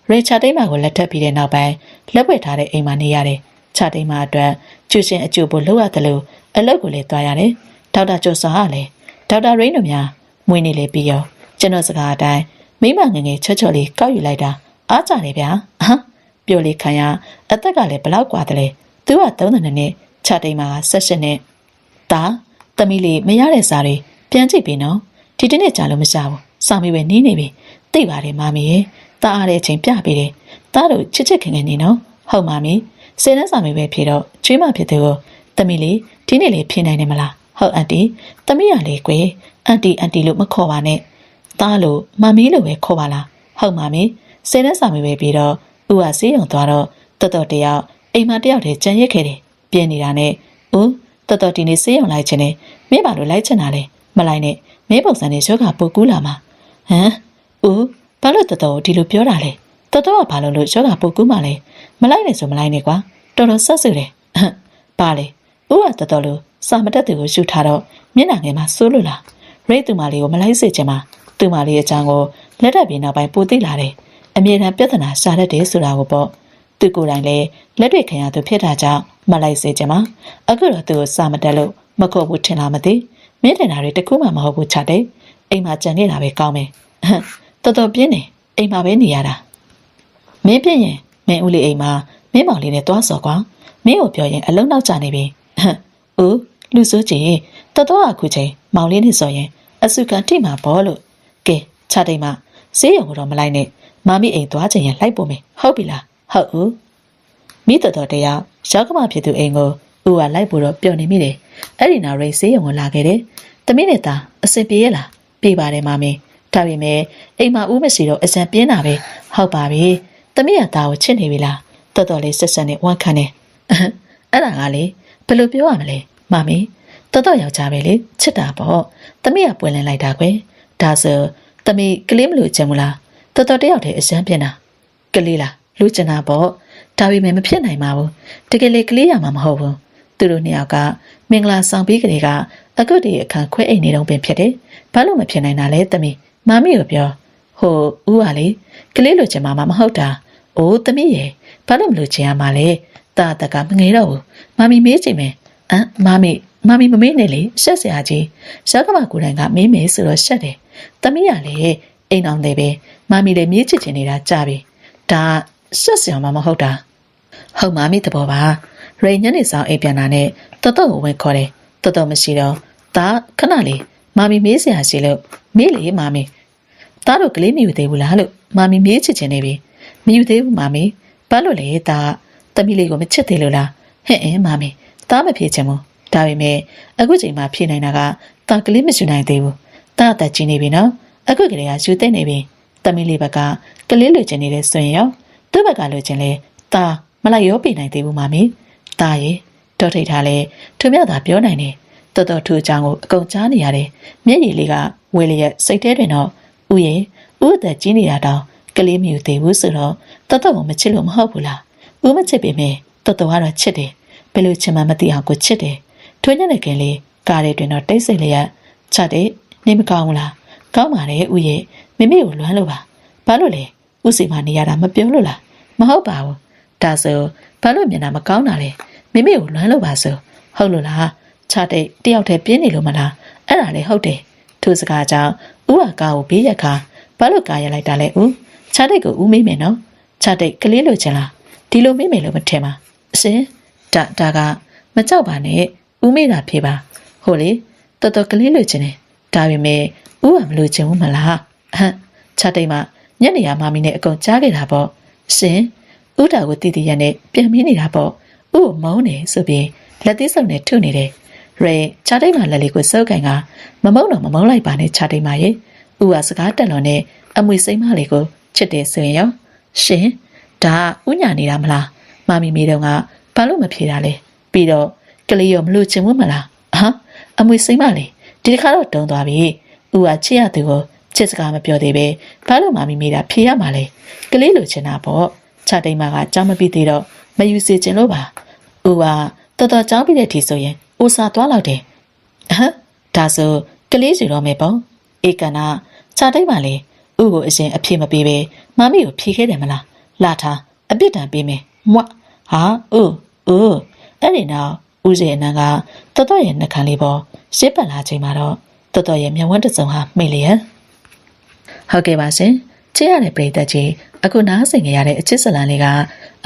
Speaker 2: ရေချာတိတ်မာကိုလက်ထပ်ပြီးတဲ့နောက်ပိုင်းလက်ဝဲထားတဲ့အိမ်မှာနေရတယ်ခြာတိတ်မာအတွက်ကျူရှင်အကျိုးဖို့လောက်ရတယ်လို့အလုပ်ကိုလည်းတွားရတယ်ဒေါက်တာကျော်စောကလည်းဒေါက်တာရင်းတို့များမွေးနေလေပြီးရောကျွန်တော်စကားအတိုင်းမိမငယ်ငယ်ချော့ချော့လေးကောက်ယူလိုက်တာ အားကြတယ်ဗျာဟမ်ပြိုလေးခံရအသက်ကလည်းဘလောက်กว่าတလဲသူက32နှစ်ခြာတိတ်မာက18နှစ်ဒါသမီးလေးမရတဲ့စားတွေပြန်ကြည့်ပြီနော်ဒီတနေ့ကြာလို့မရှာဘူးစာမေးပဲနေနေပြီသိပါတယ်မမီရဲ့တားအားတဲ့အချိန်ပြပေးတယ်တားတို့ချစ်ချစ်ခင်ခင်နေနော်ဟုတ်မမီစင်းနဲ့စာမေးပဲဖြေတော့ချွေးမဖြစ်သူကိုသမီးလေးဒီနေ့လေးဖြေနိုင်တယ်မလားဟုတ်အန်တီသမီးရလေကွယ်အန်တီအန်တီလို့မခေါ်ပါနဲ့တားလို့မမီလို့ပဲခေါ်ပါလားဟုတ်မမီ စင်းနဲ့စာမေးပဲပြီးတော့ဦးကဆေးရုံသွားတော့တော်တော်တယောက်အိမ်မှာတယောက်တည်းကြံရက်ခဲ့တယ်ပြင်းနေတာနဲ့ဦးတော်တော်ဒီနေ့ဆေးရုံလိုက်ခြင်းနဲ့မင်းဘာလို့လိုက်ချင်တာလဲမလိုက်နဲ့မင်းပုံစံနဲ့ယောဂပိုကူးလာမှာဟမ်ဦးဘာလို့တော်တော်ဒီလိုပြောတာလဲတော်တော်ကဘာလို့လို့ယောဂပိုကူးမှာလဲမလိုက်နဲ့ဆိုမလိုက်နဲ့ကွာတော်တော်ဆက်စုတယ်ဟမ်ပါလေဦးကတော်တော်လို့စာမတက်သူကိုရှုထားတော့မျက်နှာငယ်မှာစိုးလို့လားရိတ်သူမလေးကိုမလိုက်စေချင်မှာသူမလေးရဲ့အကြောင်းကိုလက်ထပ်ပြီးနောက်ပိုင်းပိုသိလာတယ် အမြဲတမ်းပြဿနာရှာတတ်တယ်ဆိုတာကိုပေါ့သူကိုယ်တိုင်လည်းလက်တွေ့ခံရသူဖြစ်တာကြောင့်မလိုက်စေချင်မှာအခုတော့သူကိုစာမတက်လို့မခေါ်ဘူးထင်လားမသိမင်းတင်တာတွေတခုမှမဟုတ်ဘူးချတဲ့အိမ်မှာကြံနေတာပဲကောင်းမယ်ဟမ်တော်တော်ပြင်းနေအိမ်မှာပဲနေရတာမင်းပြင်းရင်မင်းဦးလေးအိမ်မှာမင်းမောင်လေးနဲ့တွားစော်ကွာမင်းကိုပြောရင်အလုံးနောက်ကျနေပြီဟမ်ဦးလူစိုးကြီးတော်တော်အခုချိန်မောင်လေးနဲ့ဆိုရင်အစုခံထိမှာပေါ့လို့ကဲချတိတ်မဈေးရုံတော့မလိုက်နဲ့ မမီအိမ်သွားချင်ရင်လိုက်ပို့မယ်ဟုတ်ပြီလားဟုတ်ဦးမိတော်တော်တရားရောက်ကမဖြစ်သူအိမ်ကိုဦးကလိုက်ဖို့တော့ပျော်နေမိတယ်အဲ့ဒီနောက်ရိတ်ဈေးရုံကိုလာခဲ့တယ်တမီးနဲ့သားအစင်ပြေးလားပြေးပါတယ်မမီဒါပေမဲ့အိမ်မှာဦးမရှိတော့အစံပြင်းတာပဲဟုတ်ပါပြီတမီးကသားကိုချစ်နေပြီလားတော်တော်လေးဆက်ဆက်နဲ့ဝန်ခံတယ်အဲ့ဒါကလေဘယ်လိုပြောရမလဲမမီတော်တော်ယောက်ျားပဲလေချစ်တာပေါ့တမီးကပွင့်လင်းလိုက်တာကွယ်ဒါဆိုတမီးကလေးမလို့ချင်ဘူးလား တော်တော်တယောက်တည်းအစမ်းပြင်းတာကလေးလားလူချင်တာပေါ့ဒါပေမဲ့မဖြစ်နိုင်ပါဘူးတကယ်လေကလေးရမှာမဟုတ်ဘူးသူတို့နှစ်ယောက်ကမင်္ဂလာဆောင်ပြီးကလေးကအခုတည်းအခါခွဲအိမ်နေတော့ပင်ဖြစ်တယ်ဘာလို့မဖြစ်နိုင်တာလဲတမီးမမီကိုပြောဟဟိုဦးဟာလေကလေးလိုချင်မှာမမဟုတ်တာအိုးသမီးရဲ့ဘာလို့မလို့ချင်ရမှာလဲတာတကမငယ်တော့ဘူးမမီမေးချင်မယ်အမ်မမီမမီမမေးနဲ့လေရှက်စရာကြီးရှက်ကမကိုယ်တိုင်ကမေးမယ်ဆိုတော့ရှက်တယ်သမီးကလေ အိမ်အောင်တယ်ပဲမမီလည်းမြေးချစ်ချင်နေတာကြားပြီဒါရှက်စရာမှမဟုတ်တာဟုတ်မာမိတဘောပါရိန်ညနေဆောင်အိပ်ပြန်တာနဲ့တော်တော်ကိုဝင်ခေါ်တယ်တော်တော်မရှိတော့ဒါခဏလေးမာမီမေးစရာရှိလို့မေးလေမာမီဒါတို့ကလေးမယူသေးဘူးလားလို့မာမီမေးချစ်ချင်နေပြီမယူသေးဘူးမာမီဘာလို့လဲဒါသမီးလေးကိုမချစ်သေးလို့လားဟဲ့အင်းမာမီဒါမဖြစ်ချင်ဘူးဒါပေမဲ့အခုချိန်မှာဖြစ်နိုင်တာကဒါကလေးမယူနိုင်သေးဘူးဒါအသက်ကြီးနေပြီနော် အခုကလေးကယူသိမ့်နေပြီသမီးလေးဘက်ကကလေးလူချင်နေတဲ့ဆိုရင်ရောသူ့ဘက်ကလူချင်လဲဒါမလိုက်ရောပြနိုင်သေးဘူးမာမီဒါရေတော်ထိတ်ထားလဲသူမြောက်သာပြောနိုင်တယ်တော်တော်ထူအကြောင်းကိုအကုန်ကြားနေရတယ်မျက်ရည်လေးကဝဲလျက်စိတ်ထဲတွင်တော့ဥယေဥအသက်ကြီးနေတာတောင်ကလေးမယူသေးဘူးဆိုတော့တော်တော်ကိုမချစ်လို့မဟုတ်ဘူးလားဥမချစ်ပေမဲ့တော်တော်ကတော့ချစ်တယ်ဘယ်လိုချင်မှမသိအောင်ကိုချစ်တယ်ထွေးညတဲ့ကင်လေးကားရဲတွင်တော့တိတ်ဆိတ်လျက်ချတ်တယ်နေမကောင်းဘူးလား ကောင်းပါတယ်ဥယေမိမိကိုလွမ်းလို့ပါဘာလို့လဲဥစီမနေရတာမပြောလို့လားမဟုတ်ပါဘူးဒါဆိုဘာလို့မျက်နှာမကောင်းတာလဲမိမိကိုလွမ်းလို့ပါဆိုဟုတ်လို့လားချတဲ့တယောက်တည်းပြင်းနေလို့မလားအဲ့ဒါလေဟုတ်တယ်သူစကားကြောင့်ဥဟာကားကိုဘေးရက်ခါဘာလို့ကားရလိုက်တာလဲဥချတဲ့ကိုဥမေးမယ်နော်ချတဲ့ကလေးလိုချင်လားဒီလိုမေးမယ်လို့မထင်ပါအစင်ဒါဒါကမကြောက်ပါနဲ့ဥမေးတာဖြေပါဟုတ်လေတော်တော်ကလေးလိုချင်တယ် ဒါပေမဲ့ဥဟာမလိုချင်ဘူးမလားဟမ်ချတဲ့မှာညနေရမမီနဲ့အကုန်ကြားခဲ့တာပေါ့ရှင်ဥတာကိုတည်တည်ရနဲ့ပြန်မင်းနေတာပေါ့ဥကိုမုန်းနေဆိုပြီးလက်သေးစုံနဲ့ထုနေတယ်ရေချာတိတ်မှလက်လေးကိုစုပ်ကန်ကမမုန်းတော့မမုန်းလိုက်ပါနဲ့ချာတိတ်မှရေဥဟာစကားတက်လွန်နဲ့အမွေစိမ့်မလေးကိုချစ်တယ်ဆိုရင်ရောရှင်ဒါဥညာနေတာမလားမမီမေတော့ကဘာလို့မဖြေတာလဲပြီးတော့ကလေးရောမလို့ချင်ဘူးမလားဟာအမွေစိမ့်မလေး ဒီတစ်ခါတော့တုံသွားပြီဥဟာချစ်ရသူကိုချစ်စကားမပြောသေးပဲဘာလို့မမီမေတာဖြေရမှာလဲကလေးလိုချင်တာပေါ့ချတိတ်မကကြောင်းမပြီးသေးတော့မယူစေချင်လို့ပါဥဟာတော်တော်ကြောင်းပြီးတဲ့ทีဆိုရင်ဥစားသွားလောက်တယ်ဟမ်ဒါဆိုကလေးစီတော့မယ်ပေါ့ဧကနာခြာတိတ်ပါလေဥကိုအရင်အဖြစ်မပေးပဲမမီကိုဖြေခဲ့တယ်မလားလာထားအပြစ်ဒဏ်ပေးမယ်မွတ်ဟာဥဥအဲ့ဒီနောက်ဦးစီအနန်းကတော်တော်ရဲ့နှက်ခမ်းလေးပေါ် ရှစ်ပတ်လာချိန်မှာတော့တော်တော်ရဲ့မျက်ဝန်းတစ်စုံဟာမိတ်လျက်ဟုတ်ကဲ့ပါရှင်ချစ်ရတဲ့ပရိသတ်ကြီးအခုနားဆင်ကြရတဲ့အချစ်ဇလံလေးက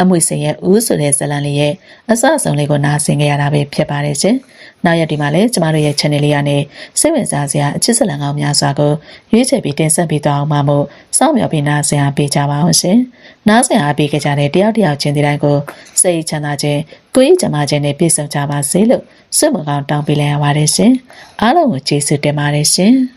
Speaker 2: အမွေစင်ရဲ့ဦးဆိုတဲ့ဇလံလေးရဲ့အစအဆုံးလေးကိုနားဆင်ကြရတာပဲဖြစ်ပါတယ်ရှင်။နောက်ရက်ဒီမှာလည်းကျမတို့ရဲ့ channel လေးကနေစိတ်ဝင်စားစရာအချစ်ဇလံကောင်းများစွာကိုရွေးချယ်ပြီးတင်ဆက်ပေးသွားအောင်ပါမို့စောင့်မျှော်ပြီးနားဆင်အားပေးကြပါအောင်ရှင်။နားဆင်အားပေးကြတဲ့တယောက်တယောက်ချင်းဒီတိုင်းကိုစိတ်ချမ်းသာခြင်း ကိုယ်ရေးကြမ်းမာခြင်းနဲ့ပြည့်စုံကြပါစေလို့ဆုမကောင်းတောင်းပေးလိုက်ရပါတယ်ရှင်။အားလုံးကိုကျေးဇူးတင်ပါတယ်ရှင်။